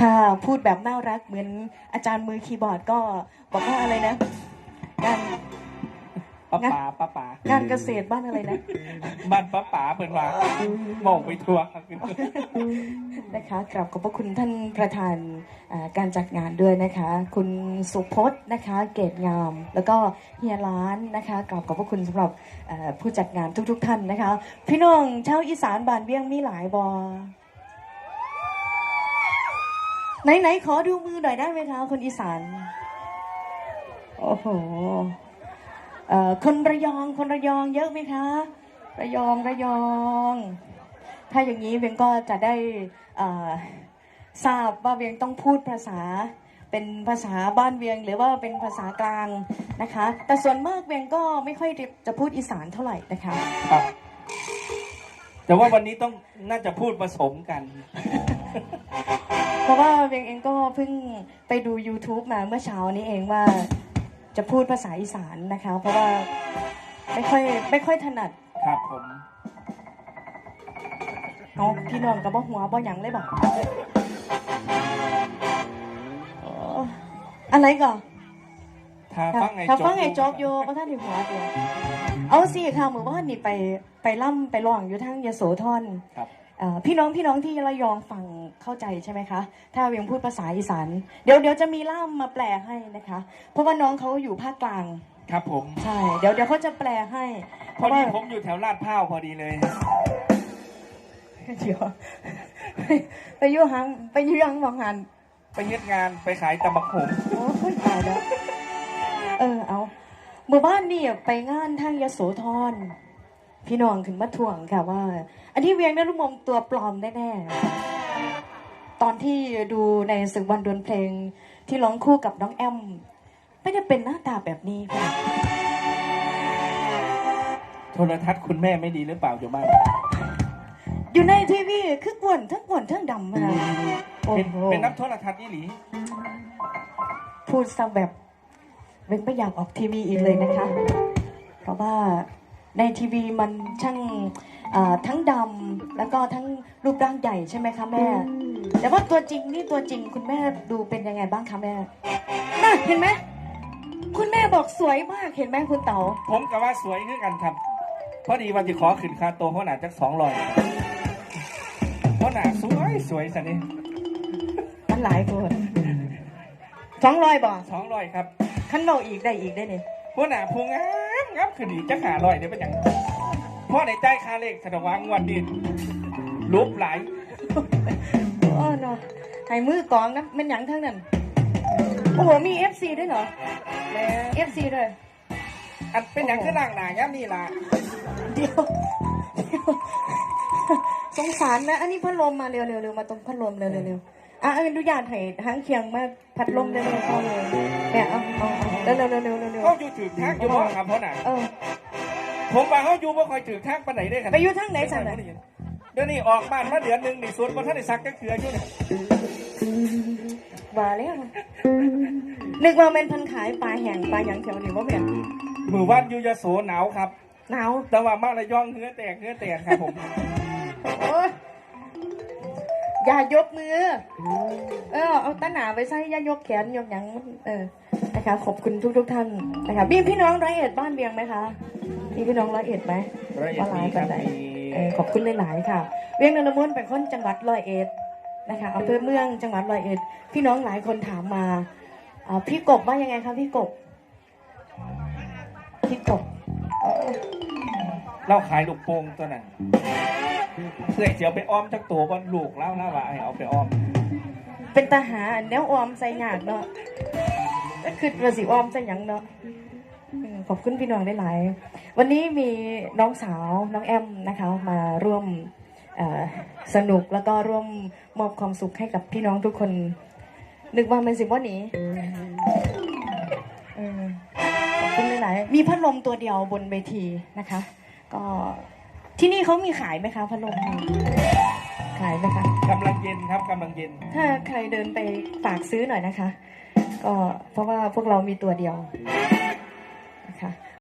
ถ้าพูดแบบน่ารักเหมือนอาจารย์มือคีย์บอร์ดก็บอกว่าอะไรนะงานป้าป๋าป้าป๋างานเกษตรบ้านอะไรนะ บ้านป้าป๋าเปิดว่ามองไปทัวร์นะคะกราบขอบพระคุณท่านประธานอ่าการจัดงานด้วยนะคะ คุณสุพจน์นะคะ เกตงาม แล้วก็เฮียร้านนะคะกราบขอบพระคุณสำหรับเอ่อผู้จัดงานทุก ๆ ท่านนะคะ พี่น้องชาวอีสานบานเบี้ยงมีหลายบอ ไหนๆขอดูมือหน่อยได้ไหมคะคนอีสาน โอ้โหเอ่อคนระยองคนระยองเยอะไหมคะ ระยองระยอง ถ้าอย่างนี้เวียงก็จะได้เอ่อทราบว่าเวียงต้องพูดภาษาเป็นภาษาบ้านเวียงหรือว่าเป็นภาษากลางนะคะ แต่ส่วนมากเวียงก็ไม่ค่อยจะพูดอีสานเท่าไหร่นะคะครับแต่ว่าวันนี้ต้องน่าจะพูดผสมกัน เพราะว่าเวียงเองก็เพิ่งไปดู YouTube มาเมื่อเช้านี้เองว่าจะพูดภาษาอีสานนะคะ เพราะว่าไม่ค่อยไม่ค่อยถนัดครับผมเอาพี่น้องกับบ่หัวบ่หยังเลยบอกอะไรก่อนถ้าค่ะฟังไงถ้าฟังจบไอ้จอบโยก็ท่านอยู่หัวเดียวเอาสิค่ะเมื่อวานนี่ไปไปล่ำไปร้องอยู่ทั้งยโสธรครับเอ่อ พี่น้องพี่น้องที่ระยองฟังเข้าใจใช่ไหมคะ ถ้าเวียงพูดภาษาอีสานเดี๋ยวเดี๋ยวจะมีล่ามมาแปลให้นะคะ เพราะว่าน้องเขาอยู่ภาคกลางครับผมใช่เดี๋ยวเดี๋ยวเขาจะแปลให้ เพพอราะดีว่าผมอยู่แถวลาดพร้าวพอดีเลยเดี๋ยวไปอยุ่หังไปอยุ่หังมองหันไปเฮ็ดงานไปขายตำบักหงโอ้ยตายแล้วเออเอาหมู่บ้านนี่ไปงานทางยโสธร พี่น้องขึ้นมาถ่วงค่ะว่า อันที่เวียงนรุมมตัวปลอมแน่ๆตอนที่ดูในศึกวันดวลเพลงที่ร้องคู่กับน้องแอม ไม่ได้เป็นหน้าตาแบบนี้ค่ะโทรทัศน์คุณแม่ไม่ดีหรือเปล่าอยู่บ้านอยู่ในทีวีคือกวนทั้งกวนทั้งดำมาโอ้เป็นโหเป็นนับโทรทัศน์นี่หลีพูดซะแบบเว้นไม่อยากออกทีวีอีกเลยนะคะ เพราะว่า ในทีวีมันช่างเอ่อทั้งดำแล้วก็ทั้งรูปร่างใหญ่ใช่ไหมคะแม่ แต่ว่าตัวจริงนี่ตัวจริงคุณแม่ดูเป็นยังไงบ้างคะแม่น่ะเห็นไหมคุณแม่บอกสวยมากเห็นไหมคุณเต๋าผมกับว่าสวยขึ้นกันครับพอดีวันที่ขอขึ้นค่าตัวเพราะหนาจักสองร้อยเพราะหนาสวยสวยสันนี่มันหลายคนสองร้อยบ่สองร้อยครับขั้นเราอีกได้อีกได้เนี่ยเพราะหนาพูงาม งับขึ้นอีกจักหาร้อยเดี๋ยวเป็นอย่างเพราะในใจค่าเลขสนวางงวดดินรูปหลายโอ้เนาะให้มือกองนะมันหยังทั้งนั้น โอ้โห มีเอฟซีด้วยเหรอแม่เอฟซีด้วย อันเป็นอย่างขึ้นล่างหนาย่ำนี่ล่ะเดี๋ยวเดี๋ยว สงสารนะ อันนี้พัดลมมาเร็วเร็วเร็วมาตรงพัดลมเร็วเร็วเร็ว อะอนุญาตให้หางเคียงมาพัดลมเร็วเร็วเข้าเลยเนี่ยเอาเอาเอาเร็วเร็วเร็วเร็วเร็วเขาอยู่ถือทางอยู่บ่ครับเพราะหนาเออผมว่าเขาอยู่บ่คอยถือทางปานไหนได้ขนาดไปอยู่ทางไหนสั่นน่ะเดี๋ยวนี้ออกบ้านมาเดือนหนึ่งนี่สวนบนท่านได้ซักก็เคืออยู่เนี่ยว่าแล้วนะนึกว่าเป็นพันขายปลาแห้งปลาหยังแถวนี้ว่าเป็นมือวันอยู่ยโสหนาวครับหนาวแต่ว่ามาระยองเหือแตกเหือแตกครับผมโอ้ย อย่ายกมือ เออ เอาตาหนาไปใส่อย่ายกแขนยกหยังเออนะคะขอบคุณทุกทุกๆท่านนะคะมีพี่น้องร้อยเอ็ดบ้านเบียงไหมคะมีพี่น้องร้อยเอ็ดไหมร้อยเอ็ดว่าหลายมีคกัรันบไหนมี เออขอบคุณหลายๆค่ะ เวียงนนทมนต์เป็นคนจังหวัดร้อยเอ็ดนะคะอำเภอเมืองจังหวัดร้อยเอ็ด พี่น้องหลายคนถามมาอ่าพี่กบว่ายังไงคะพี่กบพี่กบเล่าขายลูกโป่งตัวนั้น เพื่อเสียวไปอ้อมจักตัวบนลูกเล่าเล่าว่าให้เอาไปอ้อมเป็นทหารแนวออมใส่หยาดเนาะก็คือว่าสิออมใส่หยังเนาะอืมขอบคุณพี่น้องได้หลายๆวันนี้มีน้องสาวน้องแอมนะคะ มาร่วมเอ่อสนุกแล้วก็ร่วมมอบความสุขให้กับพี่น้องทุกคน นึกว่ามันสิว่าหนีเออขอบคุณหลายๆมีพัดลมตัวเดียวบนเวทีนะคะ ก็ ที่นี่เขามีขายไหมคะพัดลมขายไหมคะกำลังเย็นครับกำลังเย็น ถ้าใครเดินไปฝากซื้อหน่อยนะคะ ก็เพราะว่าพวกเรามีตัวเดียว